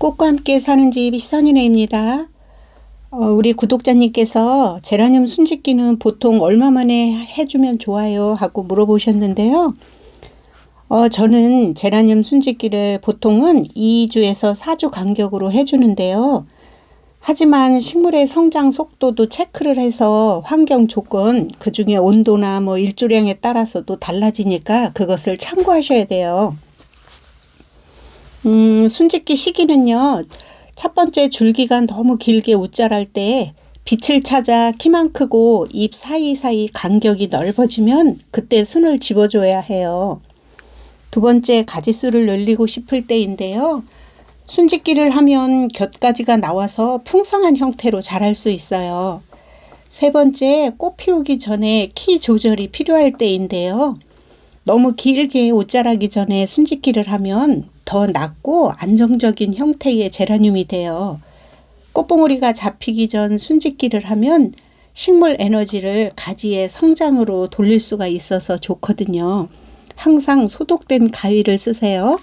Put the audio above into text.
꽃과 함께 사는 집 희선이네입니다. 어, 우리 구독자님께서 제라늄 순짓기는 보통 얼마 만에 해주면 좋아요 하고 물어보셨는데요. 어, 저는 제라늄 순짓기를 보통은 2주에서 4주 간격으로 해주는데요. 하지만 식물의 성장 속도도 체크를 해서 환경 조건, 그 중에 온도나 뭐 일조량에 따라서도 달라지니까 그것을 참고하셔야 돼요. 음, 순짓기 시기는요. 첫 번째 줄기가 너무 길게 웃자랄 때 빛을 찾아 키만 크고 잎 사이사이 간격이 넓어지면 그때 순을 집어줘야 해요. 두 번째 가지수를 늘리고 싶을 때인데요. 순짓기를 하면 곁가지가 나와서 풍성한 형태로 자랄 수 있어요. 세 번째 꽃 피우기 전에 키 조절이 필요할 때인데요. 너무 길게 옷자라기 전에 순짓기를 하면 더 낮고 안정적인 형태의 제라늄이 돼요. 꽃봉오리가 잡히기 전 순짓기를 하면 식물 에너지를 가지의 성장으로 돌릴 수가 있어서 좋거든요. 항상 소독된 가위를 쓰세요.